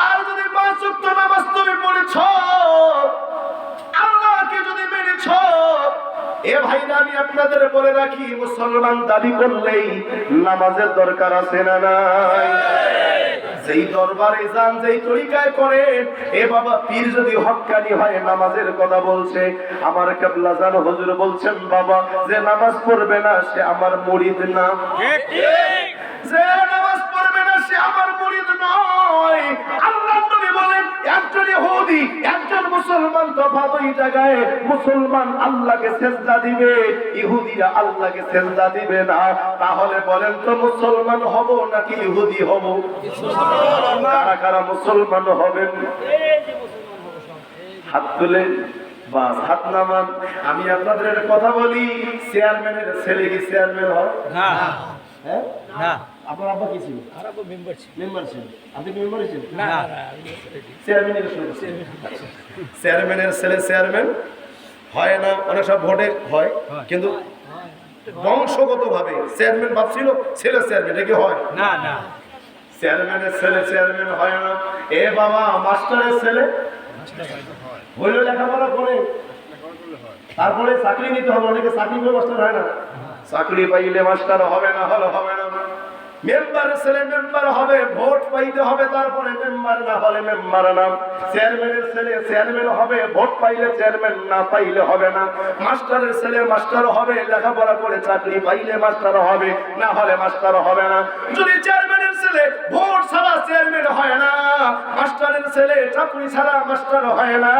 আর যদি পাঁচ ওয়াক্ত নামাজ তুমি পড়েছ, আল্লাহকে যদি মেনেছ, এ ভাইরা আমি আপনাদের বলে রাখি, মুসলমান দাবি করলেই নামাজের দরকার আছে না নাই? যেই দরবারে যান, যেই তরিকায় করে এ বাবা পীর যদি হক্কানি হয়, নামাজের কথা বলছে, আমার কাবলা জান, হুজুর বলছেন, বাবা, যে নামাজ পড়বে না, সে আমার মুরিদ না। যে নামাজ পড়বে না সে আমার মুরিদ নয়। আল্লাহ নবী বলেন একজন ইহুদি একজন মুসলমান তফাৎ ওই জায়গায় মুসলমান আল্লাহকে সেজদা দিবে ইহুদিরা আল্লাহকে সেজদা দিবে না। তাহলে বলেন তো মুসলমান হব নাকি ইহুদি হব? কারা কারা মুসলমান হবেন? হাত তুলে বাস হাত নামান। আমি আপনাদের একটা কথা বলি চেয়ারম্যানের ছেলে কি চেয়ারম্যান হয়? না। হ্যাঁ? না। আপনার আব্বা কি ছিল? আর মেম্বার ছিল। মেম্বার ছিল। আপনি কি মেম্বার ছিলেন? না চেয়ারম্যানের চেয়ারম্যানের ছেলে চেয়ারম্যান হয় না অনেক সব ভোটে হয়। কিন্তু বংশগত ভাবে চেয়ারম্যান ভাবছিল ছেলে চেয়ারম্যান এটা কি হয়? না না। চেয়ারম্যানের ছেলে চেয়ারম্যান হয় না। এ বাবা মাস্টারের ছেলে? হইলে লেখাপড়া করে। তারপরে চাকরি নিতে হবে অনেকে চাকরি করে মাস্টার হয় না। চাকরি পাইলে মাস্টার হবে না হলে হবে না। মেম্বার ছেলে মেম্বার হবে, ভোট পাইতে হবে, তারপরে মেম্বার না হলে মেম্বার না। চেয়ারম্যানের ছেলে চেয়ারম্যান হবে, ভোট পাইলে চেয়ারম্যান, না পাইলে হবে না। মাস্টারের ছেলে মাস্টার হবে, লেখাপড়া করে চাকরি পাইলে মাস্টার হবে, না হলে মাস্টার হবে না। যদি চেয়ারম্যানের ছেলে ভোট ছেলে চাকরি ছাড়া মাস্টার হয় না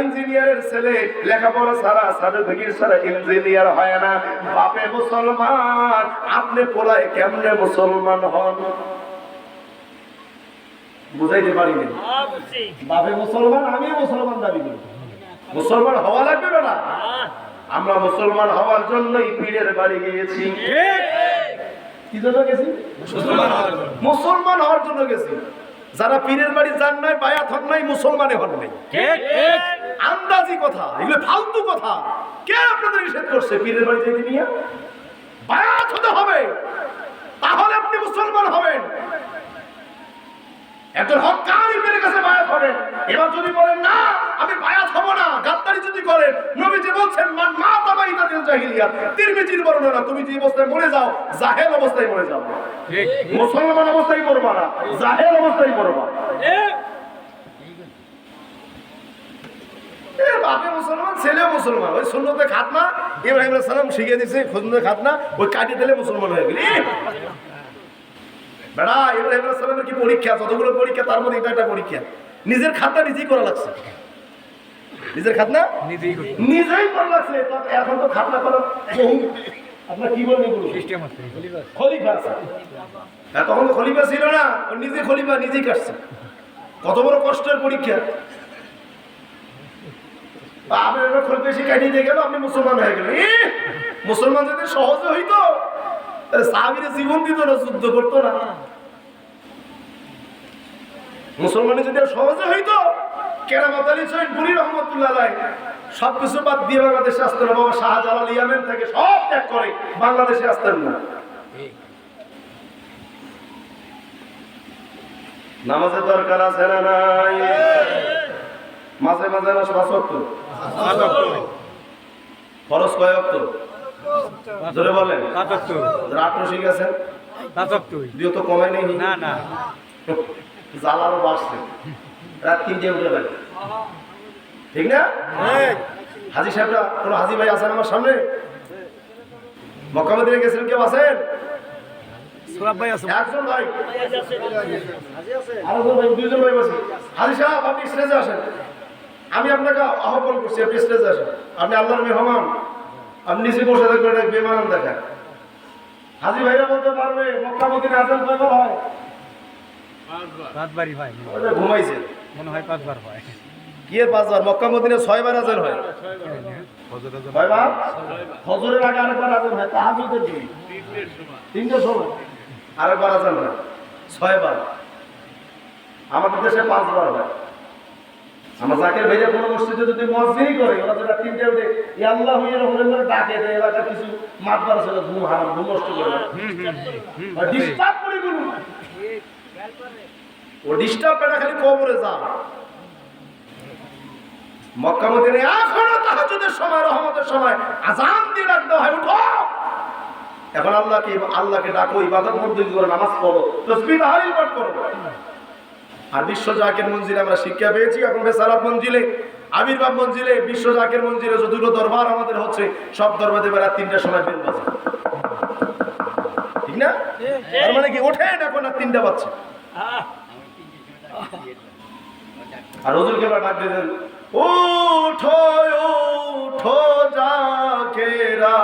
ইঞ্জিনিয়ারের ছেলে লেখাপড়া ছাড়া সার্টিফিকেট ছাড়া ইঞ্জিনিয়ার হয় না। বাপে মুসলমান আপনি পোলায় কেমনে মুসলমান হন? বুঝাইতে পারিনি। বাপে মুসলমান আমি মুসলমান দাবি করি। মুসলমান হওয়া লাগবে না? আমরা মুসলমান হওয়ার জন্যই পীরের বাড়ি গিয়েছি। কি জন্য গেছি? মুসলমান হওয়ার জন্য গেছি। যারা পীরের বাড়ি যান নাই বায়াত হন নাই মুসলমানে হন নাই। আন্দাজি কথা এগুলো ফালতু কথা। কে আপনাদের নিষেধ করছে পীরের বাড়ি যেতে নিয়ে বায়াত হতে হবে। তাহলে আপনি মুসলমান হবেন। একজন হকানি পীরের কাছে বায়াত হবেন। এবার যদি বলেন না আমি বায়াত হব না। গাদ্দারি যদি করেন নবীজি বলছেন মান মা তাবাই তাদের জাহিলিয়া তিরমিজির বর্ণনা তুমি যে অবস্থায় মরে যাও জাহেল অবস্থায় মরে যাও। মুসলমান অবস্থায় মরবা না জাহেল অবস্থায় মরবা। এ বাপে মুসলমান ছেলে মুসলমান ওই সুন্নতে খাতনা ইব্রাহিম আলাইহিস সালাম শিখিয়ে দিছে খাতনা ওই কাটি দিলে মুসলমান হয়ে গেলি। বেড়া ইব্রাহিম আলাইহিস সালামের কি পরীক্ষা? যতগুলো পরীক্ষা তার মধ্যে এটা একটা পরীক্ষা। নিজের খাতনা নিজেই করা লাগছে। নিজের খাতনা নিজেই করতে নিজেই করা লাগছে। এখন তো খাতনা করা আপনার কি বলবেন সিস্টেম আছে খলিফা আছে। হ্যাঁ তখন তো খলিফা ছিল না ও নিজে খলিফা নিজেই কাটছে। কত বড় কষ্টের পরীক্ষা। এবার খলিফা এসে কাটিয়ে দিয়ে গেল আপনি মুসলমান হয়ে গেলেন। মুসলমান যদি সহজে হইতো সাহাবিরে জীবন দিত না যুদ্ধ করতো না। মুসলমানে যদি সহজে হইতো কেরামত আলী সৈন পুরী রহমতুল্লাহ আলাই সব কিছু বাদ দিয়ে বাংলাদেশে আসতেন বাবা শাহজালাল ইয়ামেন থেকে সব ত্যাগ করে বাংলাদেশে আসতেন না। নামাজের দরকার আছে না নাই? মাঝে মাঝে মাস অক্ট খরচ কয় অক্ট জোরে বলেন। আটশো শিখ আছেন দিও তো কমাই নেই না না। জ্বালারও বাড়ছে। রাত তিনটে উঠে লাগে ঠিক না? হাজি সাহেবরা কোনো হাজি ভাই আছেন আমার সামনে? মক্কামদিনে গেছিলেন কেউ আছেন? সোলাব ভাই আছে। একজন ভাই। আরেকজন ভাই দুইজন ভাই বসি। হাজি সাহেব আপনি স্টেজে আসেন। আমি আপনাকে আহ্বান করছি আপনি স্টেজে আসেন। আপনি আল্লাহর মেহমান। আপনি নিচে বসে থাকবেন এটা দেখেন হাজি ভাইরা বলতে পারবে মক্কা মদিনে কয়বার হয়? ঘুমাইছে। মনে হয় পাঁচবার হয়। কি এর পাঁচবার? মক্কা মদিনে ছয়বার আজান হয়। ছয়বার? ফজরের আগে আরেকবার আজান হয় তাহাজুদের জন্য তিনটের সময়। আরেকবার আজান হয়। ছয়বার। আমাদের দেশে পাঁচবার হয়। আমার জাকের ভাইয়া কোনো মসজিদে যদি মসজিদই করে ওরা যেটা তিনটে উঠে ইয়াল্লাহ হইয়ে রহমান করে ডাকে দেয় এলাকা কিছু মাতবার আছে ঘুম হারাম ঘুম নষ্ট করে ডিস্টার্ব করে গুলো ও ডিস্টার্ব পেটা খালি কবরে যা। মক্কা মদিনে এখনও তাহাজুদের সময় রহমতের সময় আজান দিয়ে ডাকতে হয় উঠো। এখন আল্লাহকে আল্লাহকে ডাকো ইবাদত মধ্যে করে নামাজ পড়ো তসবি তাহারিল পাঠ করো। আর বিশ্ব জাকের মঞ্জিলে আমরা শিক্ষা পেয়েছি এখন বেসালাত মঞ্জিলে আবির্ভাব মঞ্জিলে বিশ্ব জাকের মঞ্জিলে যতগুলো দরবার আমাদের হচ্ছে সব দরবারে বেলা তিনটার সময় বেল বাজে। ঠিক না? তার মানে কি ওঠে এখন আর তিনটা বাজছে। আর এবার ডাক দিতেন ওঠো ওঠো জাকেরা